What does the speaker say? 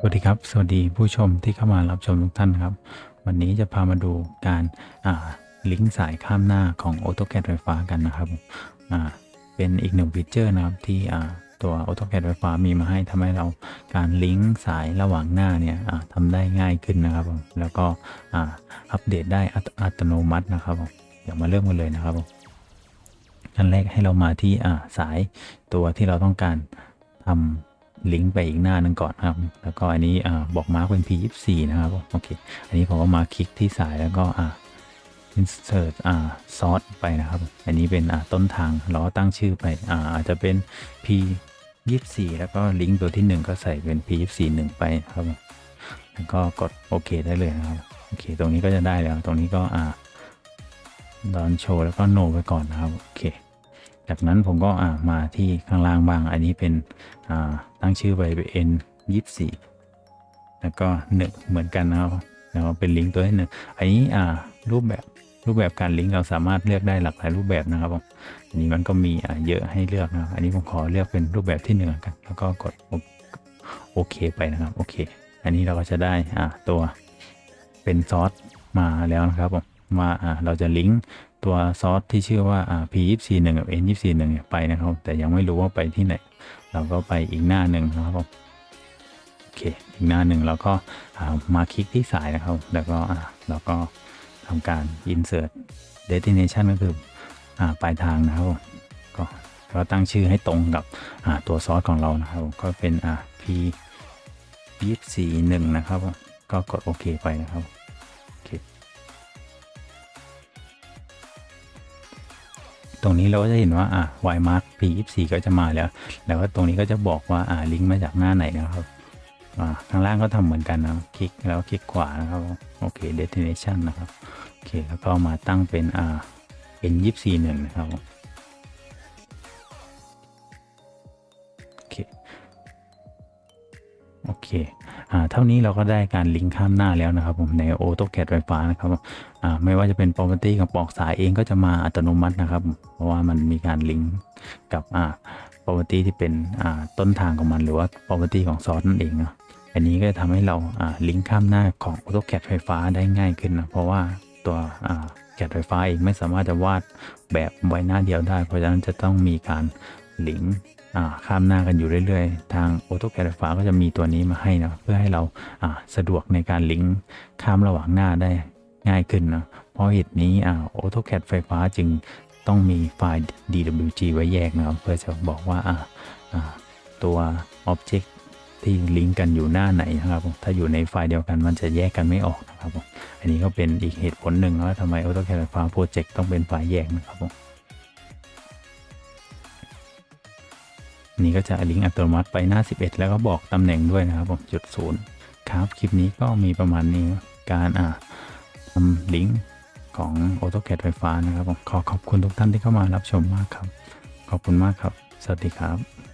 สวัสดีครับ สวัสดีผู้ชมที่เข้ามารับชมทุกท่านครับ วันนี้จะพามาดูการาลิงก์สายข้ามหน้าของ AutoCAD ไฟฟ้ากันนะครับเป็นอีกหนึ่งฟีเจอร์นะครับที่ตัว AutoCAD ไฟฟ้ามีมาให้ทำให้เราการลิงก์สายระหว่างหน้าเนี่ยทำได้ง่ายขึ้นนะครับ แล้วก็อัปเดตได้อัตอัตโนมัตินะครับผมเดี๋ยวมาเริ่มกันเลยนะครับขั้นแรกให้เรามาที่สายตัวที่เราต้องการทำ ลิงก์ไปอีกหน้านึงก่อนนะครับ แล้วก็อันนี้อบอกมาร์กเป็น P24 นะครับ โอเค อันนี้ผมก็มาคลิกที่สายแล้วก็อ่า insert อ่า source ไปนะครับ อันนี้เป็นอ่าต้นทางเราก็ตั้งชื่อไปอ่าอาจจะเป็น P24 แล้วก็ลิงก์ตัวที่ 1 ก็ใส่เป็น P24 1 ไปนะครับ แล้วก็กดโอเคได้เลยนะครับ โอเค ตรงนี้ก็จะได้แล้ว ตรงนี้ก็อ่าดอนโชว์แล้วก็โนไปก่อนนะครับ โอเค จากนั้นผมก็มาที่ข้างล่างบ้าง อันนี้เป็นตั้งชื่อไปเป็น N ยี่สี่แล้วก็หนึ่งเหมือนกันนะครับแล้วเป็นลิงก์ตัวที่หนึ่งอันนี้รูปแบบรูปแบบการลิงก์เราสามารถเลือกได้หลากหลายรูปแบบนะครับผมอันนี้มันก็มีเยอะให้เลือกนะครับอันนี้ผมขอเลือกเป็นรูปแบบที่หนึ่งกัน แล้วก็กดโอเคไปนะครับโอเค อันนี้เราก็จะได้ตัวเป็นซอสมาแล้วนะครับผมว่าเราจะลิงก์ ตัวซอสที่ชื่อว่าอ่า P24 1 กับ N24 1 ไปนะครับ แต่ยังไม่รู้ว่าไปที่ไหน เราก็ไปอีกหน้าหนึ่งนะครับผมโอเคอีกหน้าหนึ่งเราก็ามาคลิกที่สายนะครับ แล้วก็เราก็ทำการ insert destination ก็คืออปลายทางนะครับผมก็ก็ตั้งชื่อให้ตรงกับตัวซอสของเรานะครับผมก็เป็น P24 1นะครับ ก็กดโอเคไปนะครับ ตรงนี้เราก็จะเห็นว่าอ่า y mark p 2 4ก็จะมาแล้ว แล้วก็ตรงนี้ก็จะบอกว่าอ่าลิงก์มาจากหน้าไหนนะครับอ่าข้างล่างก็ทำเหมือนกันนะคลิกแล้วคลิกขวานะครับโอเค destination นะครับโอเคแล้วก็มาตั้งเป็นอ่า n 2 4 1นะครับโอเค เท่านี้เราก็ได้การลิงก์ข้ามหน้าแล้วนะครับผมใน AutoCAD ไฟฟ้านะครับไม่ว่าจะเป็น property กับปลอกสายเองก็จะมาอัตโนมัตินะครับ เพราะว่ามันมีการลิงก์กับ property ที่เป็นต้นทางของมัน หรือว่า property ของซอสนั่นเองนะอันนี้ก็จะทำให้เราลิงก์ข้ามหน้าของ AutoCAD ไฟฟ้าได้ง่ายขึ้นนะเพราะว่าตัวอ่า CAD ไฟฟ้าเองไม่สามารถจะวาดแบบไว้หน้าเดียวได้ เพราะฉะนั้นจะต้องมีการลิงก์ ข้ามหน้ากันอยู่เรื่อยๆ ทาง AutoCAD ไฟฟ้าก็จะมีตัวนี้มาให้นะเพื่อให้เราสะดวกในการลิงก์ข้ามระหว่างหน้าได้ง่ายขึ้นนะเพราะเหตุนี้อ่า AutoCAD ไฟฟ้าจึงต้องมีไฟล์ DWG ไว้แยกนะครับเพื่อจะบอกว่าอ่าอ่าตัว Object ที่ลิงก์กันอยู่หน้าไหนนะครับ ถ้าอยู่ในไฟล์เดียวกันมันจะแยกกันไม่ออกนะครับผมอันนี้ก็เป็นอีกเหตุผลหนึ่งว่าทำไม AutoCAD ไฟฟ้าโปรเจกต์ต้องเป็นไฟล์แยกนะครับ นี่ก็จะลิงก์อัตโนมัติไปหน้า 11 แล้วก็บอกตำแหน่งด้วยนะครับผมจุดศูนย์ครับคลิปนี้ก็มีประมาณนี้การอ่าทำลิงก์ของ AutoCAD ไฟฟ้านะครับผมขอขอบคุณทุกท่านที่เข้ามารับชมมากครับ ขอบคุณมากครับ สวัสดีครับ